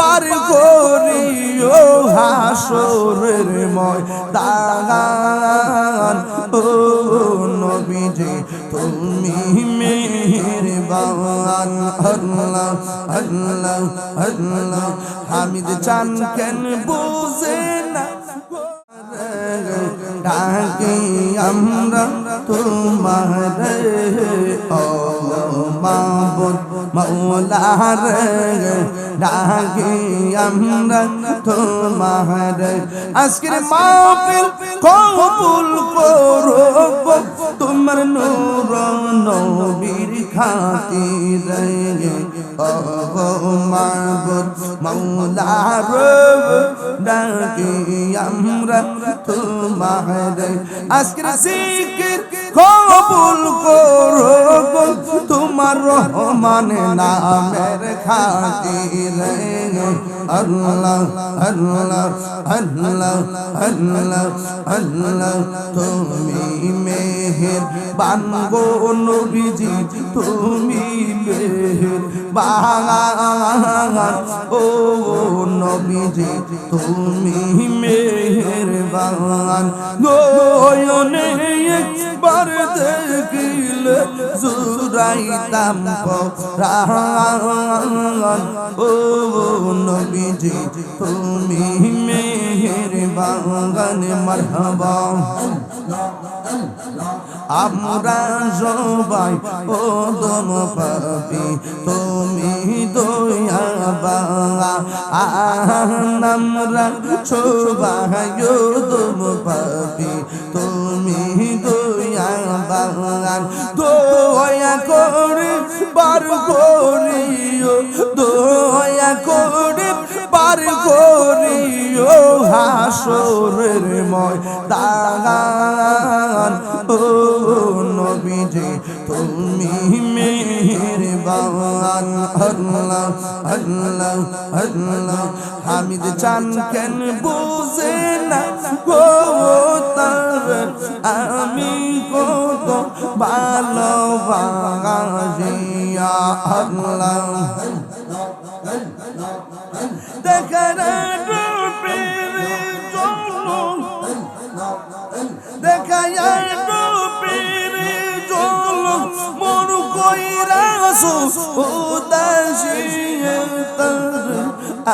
পার করিও হাসরের ময়দান। ও নবীজি, তুমি মেহেরবান। আল্লাহ আল্লাহ আল্লাহ, হামিদ চান কেন বুঝে না? ডাকি আমরা তোমার, ও মাবুদ। মৌলার ডাকি আমরা তোমার। আজকের মাহফিল কবুল করো তোমার নূর নবীর খাতির। ও মাবুদ মৌলার ডাকি আমরা তোমার। আজকের জিকির কবুল করো তোমার রহমান নামের খাতির। আল্লাহ আল্লাহ আল্লাহ আল্লাহ আল্লাহ, তুমি মেহের বানগো নবীজি, তুমি মেহের বাগান ও নবীজি, তুমি মেহের বাগান গোয়নে একবার দেখিলে জুরাইতাম ও নবীজি তুমি মেহের বাগান মারহাবা আমরা সবাই ও দম পাবি তুমি দয়াবা আমরা সবাই ও দম পাবি তুমি দয়াবা হাসরের ময়দান। ও নবীজি, তুমি মেহেরবান। আল্লাহ আল্লাহ আল্লাহ। হামিদ চান কেন বুঝে না গো তার? আমি কত ভালোবাসিয়া আল্লাহ। দেখার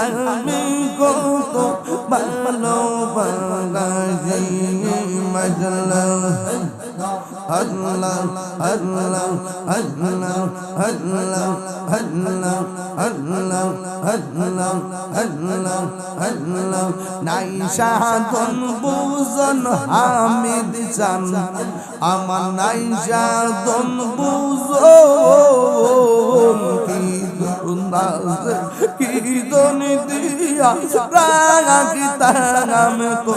আমি কত ভালোবাসি মজলা। আল্লাহ আল্লাহ আল্লাহ আল্লাহ আল্লাহ আল্লাহ আল্লাহ আল্লাহ আল্লাহ নাই সাধন বুজন হামিদ চান আমার নাই সাধন বুজন কি দুন্দাস কি দনি দিয়া রাগি তারাম তো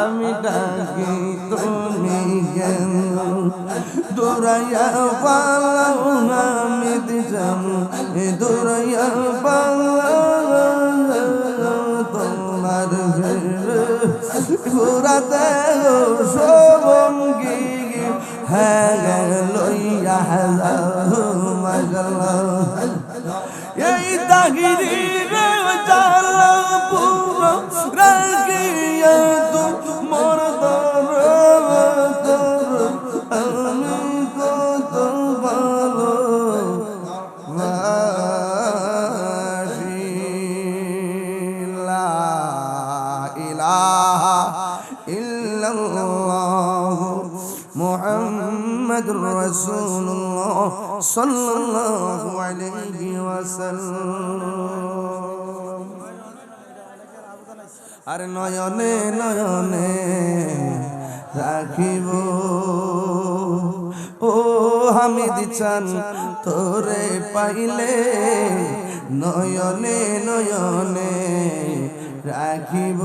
আমি ডাকি তুমি কেন? দৌড়াইয়া পালাও আমি দিজাম দৌড়াইয়া পালাও, তোমার ঘুরাতে সবঙ্গি হ্যাঁ লইয়া মজলা। এই দাগিরি রে জালা পুরো রাগিয়া ইলাহা ইল্লাল্লাহ মুহাম্মাদুর রাসূলুল্লাহ সাল্লাল্লাহু আলাইহি ওয়াসাল্লাম। আর নয়নে নয়নে রাখিব। ও হামিদ চান তোরে পাইলে নয়নে নয়নে রাখিব।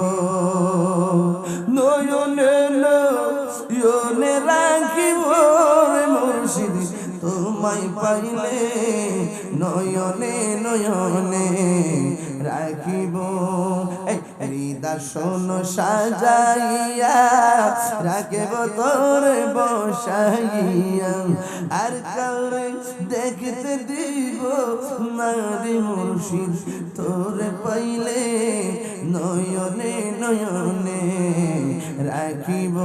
নয়নে নয়নে রাখিব। মুর্শিদ, তোমায় পাইলে নয়নে নয়নে রাখিব। হৃদয় সাজাইয়া রাখিব তোর বসাইয়া। আর কাউরে দেখতে দিব নারী মুর্শিদ তোরে পাইলে নয়নে নয়নে রাখিব।